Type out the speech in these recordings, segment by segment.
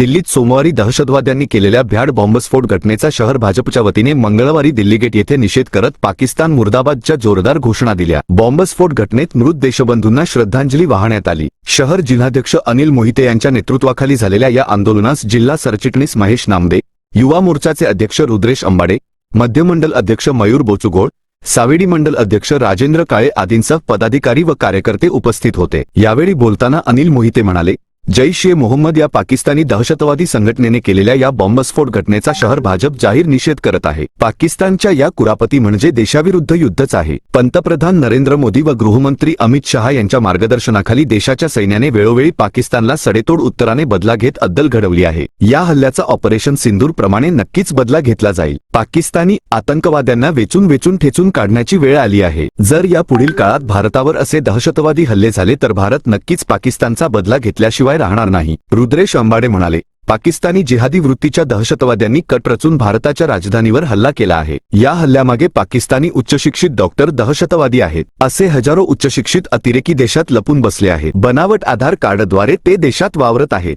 दिल्लीत सोमवारी दहशतवाद्यांनी केलेल्या भ्याड बॉम्बस्फोट घटनेचा शहर भाजपच्या वतीने मंगळवारी दिल्ली गेट येथे निषेध करत पाकिस्तान मुर्दाबादच्या जोरदार घोषणा दिल्या. बॉम्बस्फोट घटनेत मृत देशबंधूंना श्रद्धांजली वाहण्यात आली. शहर जिल्हाध्यक्ष अनिल मोहिते यांच्या नेतृत्वाखाली झालेल्या या आंदोलनास जिल्हा सरचिटणीस महेश नामदे युवा मोर्चाचे अध्यक्ष रुद्रेश अंबाडे मध्यमंडल अध्यक्ष मयूर बोचुगोळ सावेडी मंडल अध्यक्ष राजेंद्र काळे आदींसह पदाधिकारी व कार्यकर्ते उपस्थित होते. यावेळी बोलताना अनिल मोहिते म्हणाले जैश ए मोहम्मद या पाकिस्तानी दहशतवादी संघटनेने केलेल्या या बॉम्बस्फोट घटनेचा शहर भाजप जाहीर निषेध करत आहे. पाकिस्तानच्या या कुरापती म्हणजे देशाविरुद्ध युद्धच आहे. पंतप्रधान नरेंद्र मोदी व गृहमंत्री अमित शहा यांच्या मार्गदर्शनाखाली देशाच्या सैन्याने वेळोवेळी पाकिस्तानला सडेतोड उत्तराने बदला घेत अद्दल घडवली आहे. या हल्ल्याचा ऑपरेशन सिंदूर प्रमाणे नक्कीच बदला घेतला जाईल. पाकिस्तानी आतंकवाद्यांना वेचून वेचून ठेचून काढण्याची वेळ आली आहे. जर या पुढील काळात भारतावर असे दहशतवादी हल्ले झाले तर भारत नक्कीच पाकिस्तानचा बदला घेतल्याशिवाय राहणार नाही. रुद्रेश अंबाडे म्हणाले पाकिस्तानी जिहादी वृत्तीच्या दहशतवाद्यांनी कट रचून भारताच्या राजधानीवर हल्ला केला आहे. या हल्ल्यामागे पाकिस्तानी उच्चशिक्षित डॉक्टर दहशतवादी आहेत. असे हजारो उच्चशिक्षित अतिरेकी देशात लपून बसले आहेत. बनावट आधार कार्डद्वारे ते देशात वावरत आहेत.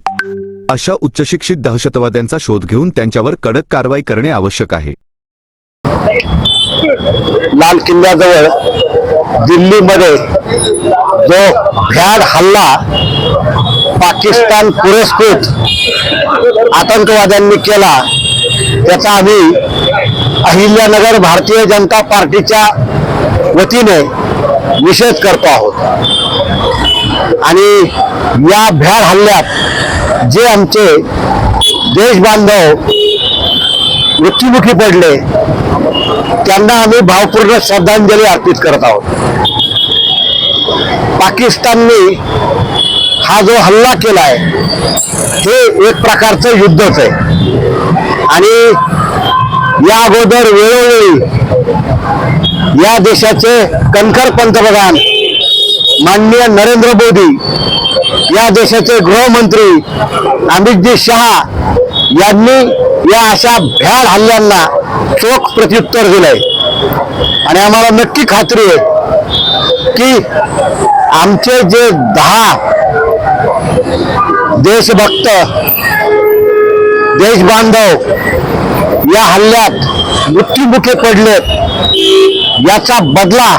अशा उच्चशिक्षित दहशतवाद्यांचा शोध घेऊन त्यांच्यावर कडक कारवाई करणे आवश्यक आहे. लाल किल्ल्याजवळ दिल्लीमध्ये जो भ्याड हल्ला पाकिस्तान पुरस्कृत आतंकवाद्यांनी केला. त्याचा आम्ही अहिल्यानगर भारतीय जनता पार्टीच्या वतीने निषेध करतो आहोत. आणि या भ्याड हल्ल्यात जे आमचे देशबांधव मृत्युमुखी पडले त्यांना आम्ही भावपूर्ण श्रद्धांजली अर्पित करत आहोत. पाकिस्तानने हा जो हल्ला केलाय हे एक प्रकारचं युद्धच आहे. आणि या अगोदर वेळोवेळी या देशाचे कणखर पंतप्रधान माननीय नरेंद्र मोदी या देशाचे गृहमंत्री अमितजी शहा यांनी या अशा भ्याड हल्ल्यांना चोख प्रत्युत्तर दिलंय. आणि आम्हाला नक्की खात्री आहे की आमचे जे दहा देशभक्त देशबांधव या हल्ल्यात मृत्युमुखी पडलेत. याचा बदला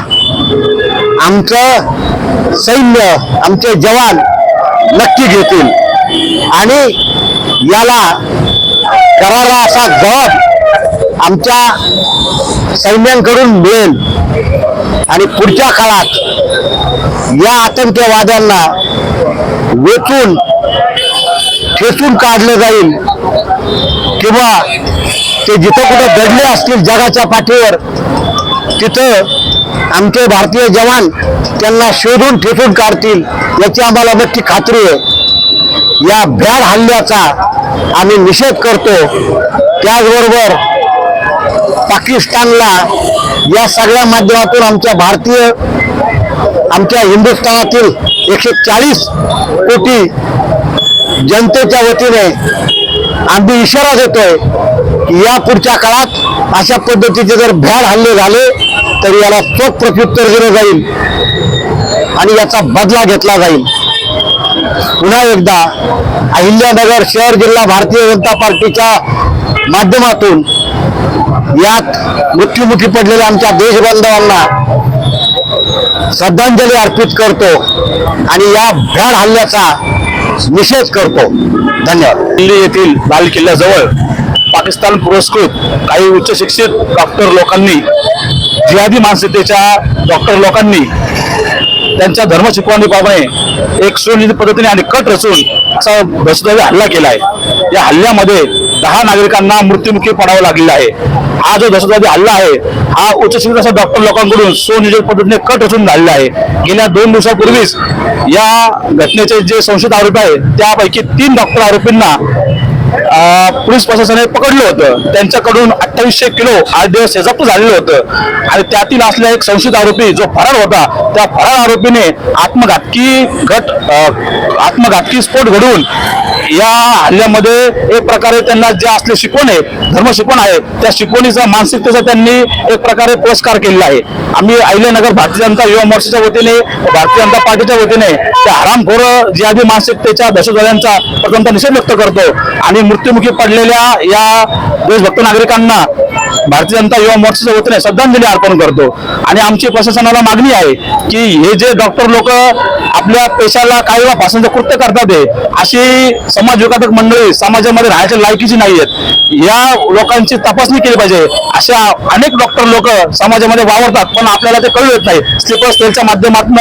आमचं सैन्य आमचे जवान नक्की घेतील. आणि याला करारा असा जबाब आमच्या सैन्यांकडून मिळेल. आणि पुढच्या काळात या आतंकवाद्यांना वेचून ठेचून काढलं जाईल किंवा ते जिथं कुठं दडले असतील जगाच्या पाठीवर तिथं आमचे भारतीय जवान त्यांना शोधून ठेचून काढतील याची आम्हाला नक्की खात्री आहे. या भ्याड हल्ल्याचा आम्ही निषेध करतो. त्याचबरोबर पाकिस्तानला या सगळ्या माध्यमातून आमच्या भारतीय आमच्या हिंदुस्थानातील एकशे चाळीस कोटी जनतेच्या वतीने आम्ही इशारा देतोय की या पुढच्या काळात अशा पद्धतीचे जर भ्याड हल्ले झाले तर याला चोख प्रत्युत्तर दिलं जाईल आणि याचा बदला घेतला जाईल. पुन्हा एकदा अहिल्यानगर शहर जिल्हा भारतीय जनता पार्टीच्या माध्यमातून यात मृत्युमुखी पडलेल्या आमच्या देशबांधवांना श्रद्धांजली अर्पित करतो आणि या भ्याड हल्ल्याचा निषेध करतो. धन्यवाद. दिल्ली येथील लाल किल्ल्याजवळ पाकिस्तान पुरस्कृत काही उच्च शिक्षित डॉक्टर लोकांनी जिहादी मानसिकतेच्या डॉक्टर लोकांनी त्यांच्या धर्म शिकवणीप्रमाणे एक सुनियोजित पद्धतीने आणि कट रचून असा दहशतवादी हल्ला केला आहे या हल्ल्यामध्ये दहा नागरिकांना मृत्युमुखी पडावं लागलेला आहे. हा जो दहशतवादी हल्ला आहे हा उच्च शिक्षित डॉक्टर लोकांकडून सुनियोजित पद्धतीने कट रचून झालेला आहे. गेल्या दोन दिवसापूर्वीच या घटनेचे जे संशयित आरोपी आहेत त्यापैकी तीन डॉक्टर आरोपींना पोलीस प्रशासनाने पकडलं होतं. त्यांच्याकडून अठ्ठावीसशे किलो आठ दिवस हे झालेलं होतं. आणि त्यातील असलेला एक संशयित आरोपी जो फरार होता त्या फरार आरोपीने आत्मघातकी घट आत्मघातकी स्फोट घडवून या हल्ल्यामध्ये एक प्रकारे त्यांना जे असले शिकवण आहे धर्म शिकवण आहे त्या शिकवणीचा मानसिकतेचा त्यांनी एक प्रकारे पुरस्कार केलेला आहे. आम्ही अहिल्यानगर भारतीय जनता युवा मोर्चाच्या वतीने भारतीय जनता पार्टीच्या वतीने त्या हरामखोर जिहादी मानसिकतेच्या दहशतवाद्यांचा प्रथमतः निषेध व्यक्त करतो. आणि मृत्युमुखी पडलेल्या या देशभक्त नागरिकांना भारतीय जनता युवा मोर्चाच्या वतीने श्रद्धांजली अर्पण करतो. आणि आमची प्रशासनाला मागणी आहे की हे जे डॉक्टर लोक आपल्या पेशाला काही वेळा भाषणाचं कृत्य करतात हे अशी समाज विघातक मंडळी समाजामध्ये राहायच्या लायकीची नाही आहेत. या लोकांची तपासणी केली पाहिजे. अशा अनेक डॉक्टर लोक समाजामध्ये वावरतात पण आपल्याला ते कळू येत नाही. स्लीपर सेलच्या माध्यमातून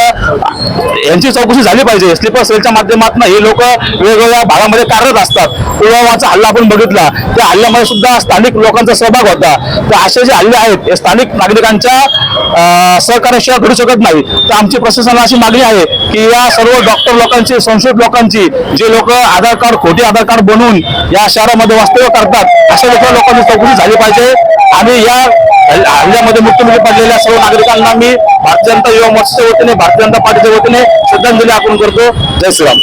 यांची चौकशी झाली पाहिजे. स्लीपर सेलच्या माध्यमातून हे लोक वेगवेगळ्या भागामध्ये कार्यरत असतात. पुलवामाचा हल्ला आपण बघितला. त्या हल्ल्यामध्ये सुद्धा स्थानिक लोकांचा सहभाग होता. तर असे जे हल्ले आहेत हे स्थानिक नागरिकांच्या सहकार्याशिवाय घडू शकत नाही. तर आमची प्रशासनाला अशी मागणी आहे की या सर्व डॉक्टर लोकांची संशयित लोकांची जे लोक आधार कार्ड खोटे आधार कार्ड बनवून या शहरामध्ये वास्तव्य करतात अशा लोक लोकांची चौकशी झाली पाहिजे. आणि या हल्ल्यामध्ये मृत्यूमुखी पडलेल्या सर्व नागरिकांना मी भारतीय जनता युवा मोर्चाच्या वतीने भारतीय जनता पार्टीच्या वतीने श्रद्धांजली अर्पण करतो. जय श्रीराम.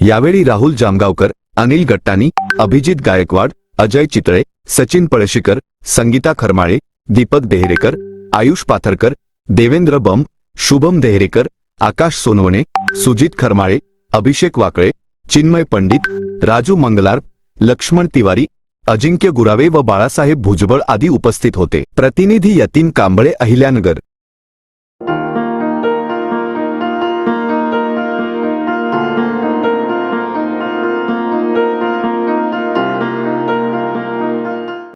यावेळी राहुल जामगावकर अनिल गट्टानी अभिजित गायकवाड अजय चितळे सचिन पळशीकर संगीता खरमाळे दीपक देहरेकर आयुष पाथरकर देवेंद्र बम शुभम देहरेकर आकाश सोनवणे सुजित खरमाळे अभिषेक वाकळे चिन्मय पंडित राजू मंगलार लक्ष्मण तिवारी अजिंक्य गुरावे व बाळासाहेब भुजबळ आदी उपस्थित होते. प्रतिनिधी यतीन कांबळे अहिल्यानगर.